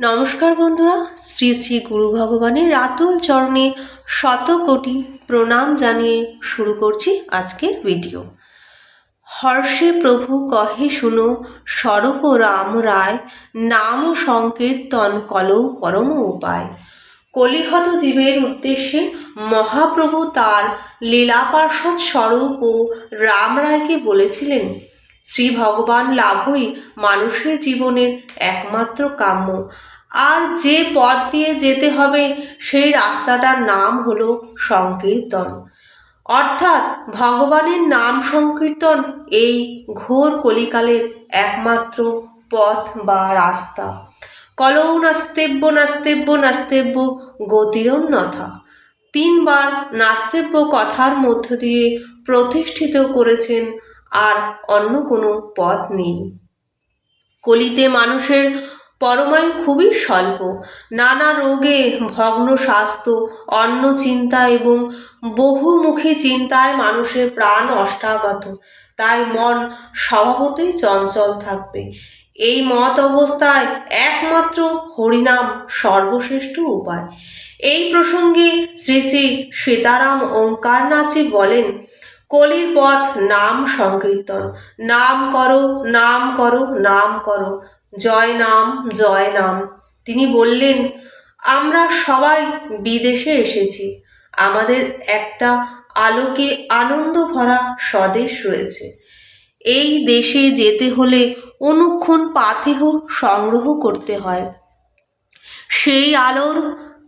নমস্কার বন্ধুরা, শ্রী শ্রী গুরু ভগবানের রাতুল চরণে শত কোটি প্রণাম জানিয়ে শুরু করছি আজকের ভিডিও। হর্ষে প্রভু কহে শুনো, স্বরূপ রাম রায়, নাম সংকীর্তন কলৌ পরম উপায়। কলিহত জীবের উদ্দেশ্যে মহাপ্রভু তার লীলাপার্ষদ স্বরূপ ও রাম রায়কে বলেছিলেন শ্রী ভগবান লাভই মানুষের জীবনের একমাত্র কাম্য। আর যে পথ দিয়ে যেতে হবে, সেই রাস্তাটার নাম হলো সংকীর্তন। অর্থাৎ ভগবানের নাম সংকীর্তন এই ঘোর কলিকালের একমাত্র পথ বা রাস্তা। কলৌ নাস্তেব্য নাস্তেব্য নাস্তেব্য গতিরন্যথা তিনবার নাস্তেব্য কথার মধ্য দিয়ে প্রতিষ্ঠিত করেছেন আর অন্য কোনো পথ নেই। কলিতে মানুষের পরমায়ু খুবই স্বল্প। নানা রোগে ভগ্ন স্বাস্থ্য, অন্ন চিন্তা এবং বহুমুখী চিন্তায় মানুষের প্রাণ অষ্টাগত। তাই মন স্বভাবতই চঞ্চল থাকবে। এই মত অবস্থায় একমাত্র হরিনাম সর্বশ্রেষ্ঠ উপায়। এই প্রসঙ্গে শ্রী শ্রী সীতারাম ওঙ্কারনাথজি বলেন কলির পথ নাম সংকীর্তন। নাম করো নাম করো নাম করো। জয় নাম জয় নাম। তিনি বললেন, আমরা সবাই বিদেশে এসেছি। আমাদের একটা আলোকে আনন্দ ভরা স্বদেশ রয়েছে। এই দেশে যেতে হলে অনুক্ষণ পাথেহ সংগ্রহ করতে হয়। সেই আলোর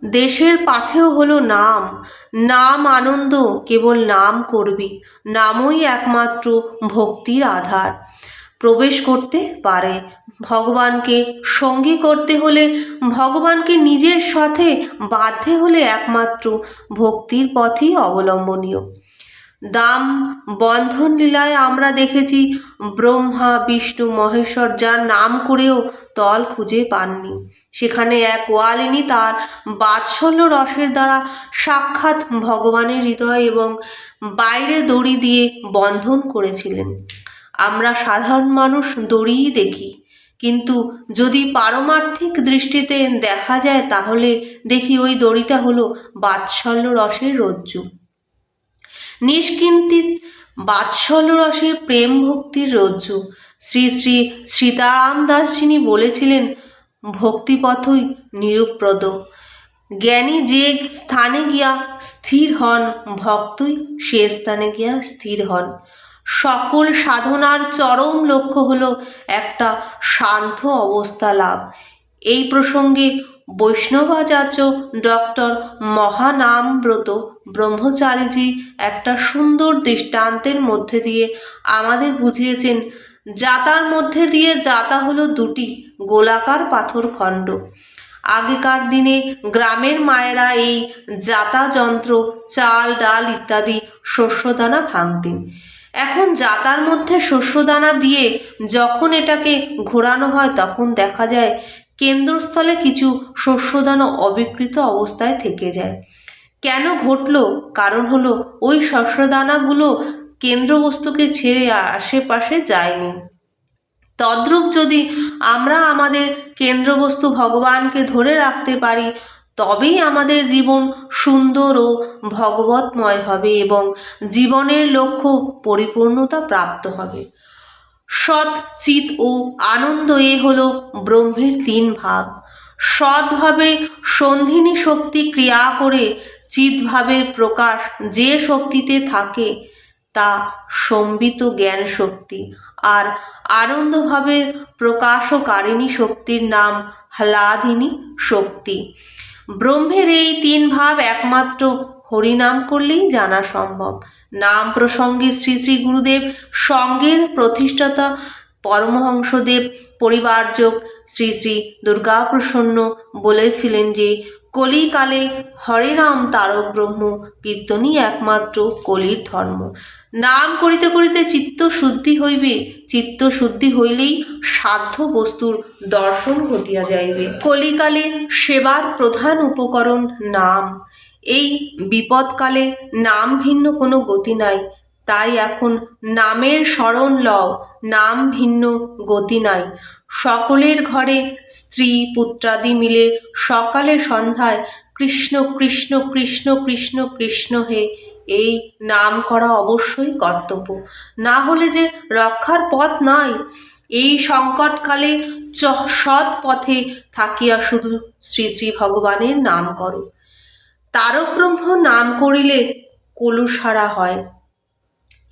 দেশের পাথেয় হলো নাম। নাম আনন্দ কেবল নাম করবি, নামই একমাত্র ভক্তির আধার। প্রবেশ করতে পারে। ভগবানকে সঙ্গী করতে হলে ভগবানকে নিজের সাথে বাধ্যে হলে একমাত্র ভক্তির পথই অবলম্বনীয়। দাম বন্ধন লীলায় আমরা দেখেছি ব্রহ্মা, বিষ্ণু, মহেশ্বর যার নাম করেও তল খুঁজে পাননি। সেখানে এক ওয়ালিনী তার বাৎসল্য রসের দ্বারা সাক্ষাৎ ভগবানের হৃদয় এবং বাইরে দড়ি দিয়ে বন্ধন করেছিলেন। আমরা সাধারণ মানুষ দড়িই দেখি, কিন্তু যদি পারমার্থিক দৃষ্টিতে দেখা যায় তাহলে দেখি ওই দড়িটা হলো বাৎসল্য রসের রজ্জু। নিষ্কিন্তিত বাৎসল্য রসের প্রেম ভক্তির রজ্জু। শ্রী শ্রী সীতারাম দাস যিনি বলেছিলেন, ভক্তিপথই নিরুপ্রদ জ্ঞানী যে স্থানে গিয়া স্থির হন, ভক্তই সে স্থানে গিয়া স্থির হন। সকল সাধনার চরম লক্ষ্য হল একটা শান্ত অবস্থা লাভ। এই প্রসঙ্গে বৈষ্ণবাচার্য ডক্টর মহানামব্রত ব্রহ্মচারীজি একটা সুন্দর দৃষ্টান্তের মধ্যে দিয়ে আমাদের বুঝিয়েছেন জাতার মধ্যে দিয়ে জাতা হলো দুটি গোলাকার পাথর খণ্ড। আগেকার দিনে গ্রামের মায়েরা এই জাতা যন্ত্র, চাল, ডাল ইত্যাদি শস্যদানা ভাঙতেন। এখন জাতার মধ্যে শস্যদানা দিয়ে যখন এটাকে ঘোরানো হয় তখন দেখা যায় কেন্দ্রস্থলে কিছু শস্যদানা অবিকৃত অবস্থায় থেকে যায়। কেন ঘটল? কারণ হলো, ওই শস্যদানাগুলো কেন্দ্রবস্তুকে ছেড়ে আশেপাশে যায়নি। তদ্রূপ যদি আমরা আমাদের কেন্দ্রবস্তু ভগবানকে ধরে রাখতে পারি, তবেই আমাদের জীবন সুন্দর ও ভগবতময় হবে এবং জীবনের লক্ষ্য পরিপূর্ণতা প্রাপ্ত হবে। সৎ চিত ও আনন্দ এ হল ব্রহ্মের তিন ভাব সৎভাবে সন্ধিনী শক্তি ক্রিয়া করে চিৎভাবের প্রকাশ যে শক্তিতে থাকে, তা সম্বিত জ্ঞান শক্তি আর আনন্দভাবের প্রকাশকারিণী শক্তির নাম হ্লাদিনী শক্তি। ব্রহ্মের এই তিন ভাব একমাত্র হরিনাম করলেই জানা সম্ভব। নাম প্রসঙ্গে শ্রী শ্রী গুরুদেব সঙ্গের প্রতিষ্ঠাতা পরমহংসদেব পরিবারযোগ শ্রী শ্রী দুর্গাপ্রসন্ন বলেছিলেন যে কলিকালে হরে নাম তারক ব্রহ্ম কীর্তনই একমাত্র কলির ধর্ম। নাম করিতে করিতে চিত্ত শুদ্ধি হইবে চিত্ত শুদ্ধি হইলেই সাধ্য বস্তুর দর্শন ঘটিয়া যাইবে। কলিকালে সেবার প্রধান উপকরণ নাম। এই বিপদকালে নাম ভিন্ন কোনো গতি নাই, তাই এখন নামের স্মরণ লও, নাম ভিন্ন গতি নাই। সকলের ঘরে স্ত্রী পুত্রাদি মিলে সকালে সন্ধ্যায় কৃষ্ণ কৃষ্ণ কৃষ্ণ কৃষ্ণ কৃষ্ণ হে এই নাম করা অবশ্যই কর্তব্য। না হলে যে রক্ষার পথ নাই, এই সংকটকালে চ, সৎ পথে থাকিয়া শুধু শ্রী শ্রী ভগবানের নাম করো। তারক ব্রহ্ম নাম করিলে কলুসারা হয়।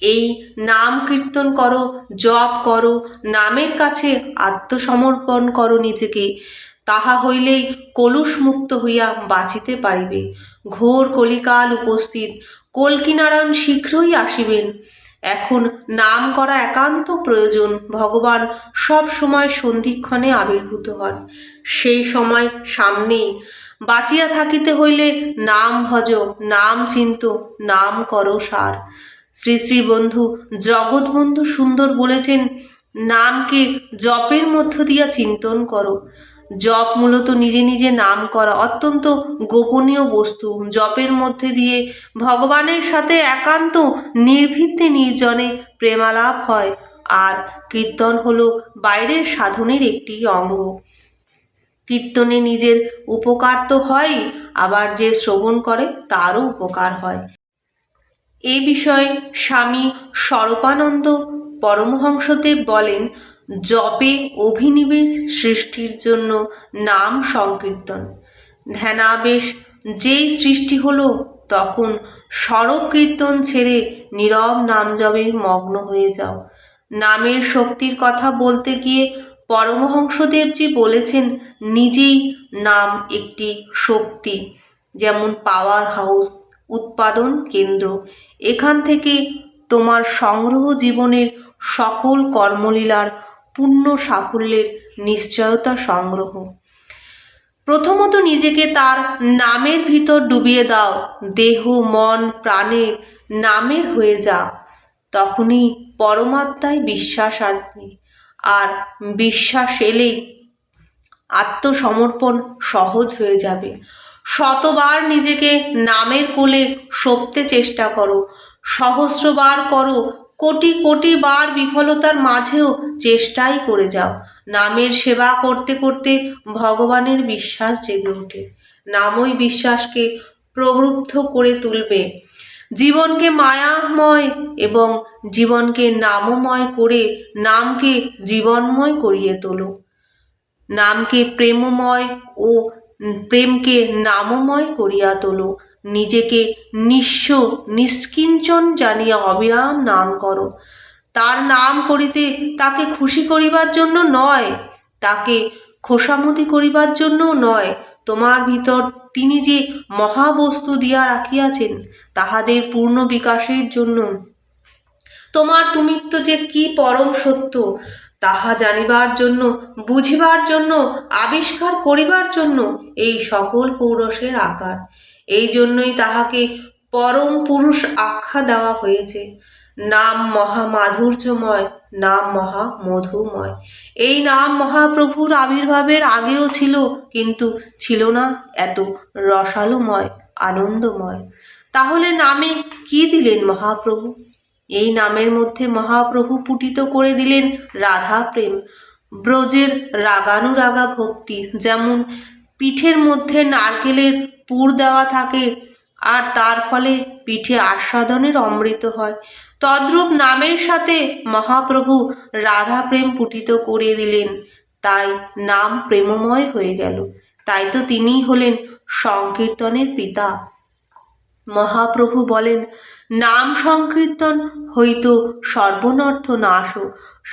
এই নাম কীর্তন করো, জপ করো, নামের কাছে আত্মসমর্পণ করো নিজেকে। তাহা হইলেই কলুষ মুক্ত হইয়া বাঁচিতে পারিবে। ঘোর কলিকাল উপস্থিত, কল্কিনারায়ণ শীঘ্রই আসিবেন। এখন নাম করা একান্ত প্রয়োজন, ভগবান সব সময় সন্ধিক্ষণে আবির্ভূত হন। সেই সময় সামনেই, বাঁচিয়া থাকিতে হইলে নাম ভজ, নাম চিন্ত, নাম করো সার। শ্রী শ্রী বন্ধু জগৎবন্ধু সুন্দর বলেছেন, নামকে জপের মধ্য দিয়া চিন্তন করো। জপ মূলত নিজে নিজে নাম করা অত্যন্ত গোপনীয় বস্তু। জপের মধ্যে দিয়ে ভগবানের সাথে একান্ত নির্ভীতে নির্জনে প্রেমালাপ হয়। আর কীর্তন হলো বাইরের সাধনের একটি অঙ্গ। কীর্তনে নিজের উপকার তো হয়, আবার যে শ্রবণ করে তারও উপকার হয়। এই বিষয়ে স্বামী স্বরূপানন্দ পরমহংসদেব বলেন, জপে অভিনিবেশ সৃষ্টির জন্য নাম সংকীর্তন। ধ্যানাবেশ যেই সৃষ্টি হলো, তখন সরব কীর্তন ছেড়ে নীরব নাম জপে মগ্ন হয়ে যাও। নামের শক্তির কথা বলতে গিয়ে পরমহংসদেবজি বলেছেন, নিজেই নাম একটি শক্তি, যেমন পাওয়ার হাউস উৎপাদন কেন্দ্র। এখান থেকে তোমার সংগ্রহ জীবনের সকল কর্মলীলার পূর্ণ সাফল্যের নিশ্চয়তা সংগ্রহ। প্রথমত নিজেকে তার নামের ভিতর ডুবিয়ে দাও। দেহ, মন, প্রাণে নামের হয়ে যা। তখনই পরমাত্মায় বিশ্বাস আসবে। আর বিশ্বাস এলেই আত্মসমর্পণ সহজ হয়ে যাবে। শতবার নিজেকে নামের কোলে সপতে চেষ্টা করো। সহস্রবার করো, কোটি কোটি বার বিফলতার মাঝেও চেষ্টাই করে যাও। নামের সেবা করতে করতে ভগবানের বিশ্বাস জেগে ওঠে। নামই বিশ্বাসকে প্রবৃদ্ধ করে তুলবে। জীবনকে মায়াময় এবং জীবনকে নামময় করে নামকে জীবনময় করিয়ে তোলো। নামকে প্রেমময় ও প্রেমকে নামময় করিয়া তোলো। নিজেকে নিঃস্ব, নিষ্কিঞ্চন জানিয়া অবিরাম নাম করো। তার নাম করিতে তাকে খুশি করিবার জন্য নয়, তাকে খোসামতি করিবার জন্য নয়। তোমার ভিতর তিনি যে মহাবস্তু দিয়া রাখিয়াছেন, তাহাদের পূর্ণ বিকাশের জন্য। তোমার তুমিত্ব যে কি পরম সত্য তাহা জানিবার জন্য, বুঝিবার জন্য, আবিষ্কার করিবার জন্য এই সকল পৌরসের আকার। এই জন্যই তাহাকে পরম পুরুষ আখ্যা দেওয়া হয়েছে। নাম মহা মাধুর্যময় নাম মহা মধুময় এই নাম মহাপ্রভুর আবির্ভাবের আগেও ছিল, কিন্তু ছিল না এত রসালোময়, আনন্দময়। তাহলে নামে কি দিলেন মহাপ্রভু? এই নামের মধ্যে মহাপ্রভু পুটিত করে দিলেন রাধা প্রেম। ব্রজের রাগানুরাগা ভক্তি, যেমন পিঠের মধ্যে নারকেলের পুর দেওয়া থাকে, আর তার ফলে পিঠে আস্বাদনের অমৃত হয়। তদ্রূপ নামের সাথে মহাপ্রভু রাধা প্রেম পুটিত করে দিলেন। তাই নাম প্রেমময় হয়ে গেল। তাই তো তিনিই হলেন সংকীর্তনের পিতা। মহাপ্রভু বলেন, নাম সংকীর্তন হইত সর্বনর্থ নাশ,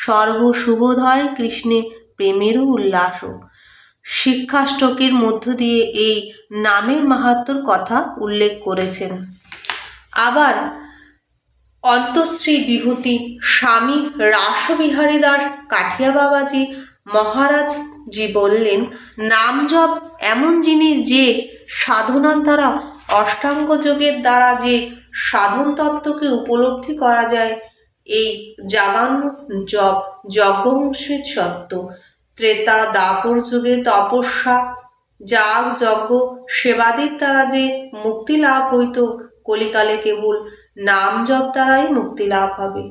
সর্বশুভোদয় কৃষ্ণে প্রেমেরও উল্লাস। শিক্ষাষ্টকের মধ্য দিয়ে এই নামের মাহাত্মর কথা উল্লেখ করেছেন। আবার অন্তশ্রী বিভূতি স্বামী রাসবিহারী দাস কাঠিয়া বাবাজি মহারাজ জি বললেন, নাম জপ এমন জিনিস যে সাধনার দ্বারা অষ্টাঙ্গ যোগের দ্বারা যে সাধন তত্ত্বকে উপলব্ধি করা যায়, এই জাগান জপ যজ্ঞবংশের সত্য। ত্রেতা দাপর যুগে তপস্যা, যাগ যজ্ঞ সেবাদির দ্বারা যে মুক্তি লাভ হইত, কলিকালে কেবল নাম জপ দ্বারাই মুক্তি লাভ হবে।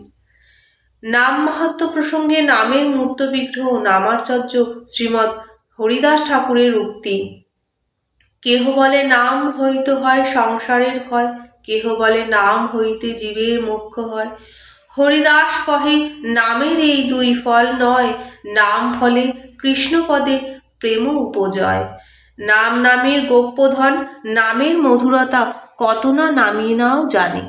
নাম মাহাত্ম প্রসঙ্গে নামের মূর্ত বিগ্রহ নামার্চর্য শ্রীমৎ হরিদাস ঠাকুরের উক্তি কেহ বলে নাম হইতে হয় সংসারের ক্ষয়, কেহ বলে নাম হইতে জীবের মোক্ষ হয়। হরিদাস কহে, নামের এই দুই ফল নয়, নাম ফলে কৃষ্ণপদে প্রেম উপজয়। নাম নামের গোপ্যধন নামের মধুরতা কত না নামিয়ে নাও জানে।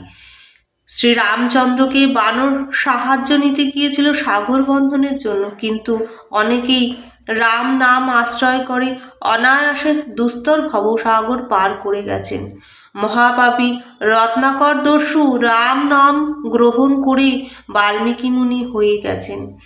শ্রীরামচন্দ্রকে বানর সাহায্য নিতে গিয়েছিল সাগর বন্ধনের জন্য, কিন্তু অনেকেই রাম নাম আশ্রয় করে অনায়াসে দুস্তর ভবসাগর পার করে গেছেন। মহাপাপী রত্নাকর দস্যু রাম নাম গ্রহণ করে বাল্মীকি মুনি হয়ে গেছেন।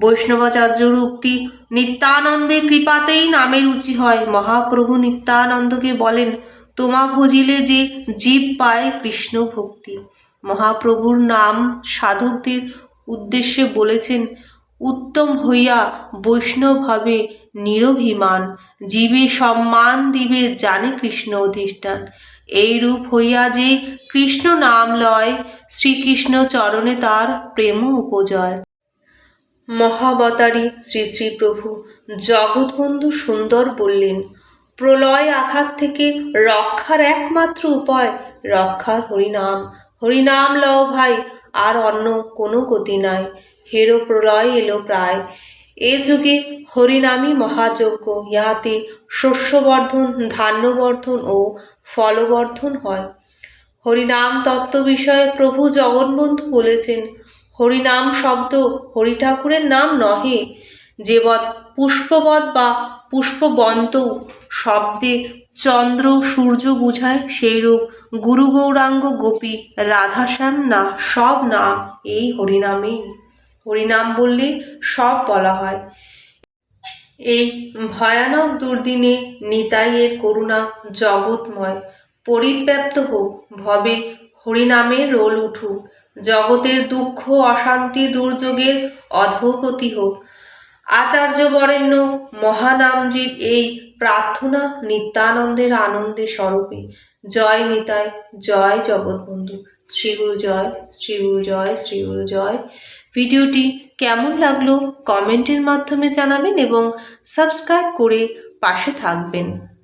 বৈষ্ণবাচার্যর উক্তি নিত্যানন্দের কৃপাতেই নামের রুচি হয়। মহাপ্রভু নিত্যানন্দকে বলেন, তোমা ভজিলে যে জীব পায় কৃষ্ণ ভক্তি। মহাপ্রভুর নাম সাধকদের উদ্দেশ্যে বলেছেন উত্তম হইয়া বৈষ্ণব হবে নিরভিমান, জীবে সম্মান দিবে জানে কৃষ্ণ অধিষ্ঠান। এই রূপ হইয়া যে কৃষ্ণ নাম লয়, শ্রীকৃষ্ণ চরণে তার প্রেম উপজয়। মহাবতারী শ্রী শ্রী প্রভু, জগৎবন্ধু সুন্দর বললেন, প্রলয় আঘাত থেকে রক্ষার একমাত্র উপায় রক্ষার হরিনাম। হরিনাম লও ভাই, আর অন্য কোনো গতি নাই। হেরো প্রলয় এলো প্রায়। এ যুগে হরিনামই মহাযজ্ঞ, ইহাতে শস্যবর্ধন, ধান্যবর্ধন ও ফলবর্ধন হয়। হরিনাম তত্ত্ব বিষয়ে প্রভু জগন্বন্ধু বলেছেন, হরিনাম শব্দ হরি ঠাকুরের নাম নহে, যেবৎ পুষ্পবৎ বা পুষ্পবন্ত শব্দে চন্দ্র, সূর্য বুঝায় সেইরূপ গুরু গৌরাঙ্গ গোপী রাধাশ্যাম না, সব নাম এই হরিনামেই। হরিনাম বললে সব বলা হয়। এই ভয়ানক দুর্দিনে নিতাইয়ের করুণা জগৎময়। পরিব্যাপ্ত হোক, ভবে হরিনামের রোল উঠুক। জগতের দুঃখ, অশান্তি, দুর্যোগের অধোগতি হোক আচার্য বরেণ্য, মহানামজির এই প্রার্থনা নিত্যানন্দের আনন্দে স্বরূপে। জয় নিতাই, জয় জগৎবন্ধু। শ্রীগুরু জয় শ্রীগুরু জয় শ্রীগুরু জয়। ভিডিওটি কেমন লাগল কমেন্টের মাধ্যমে জানাবেন এবং সাবস্ক্রাইব করে পাশে থাকবেন।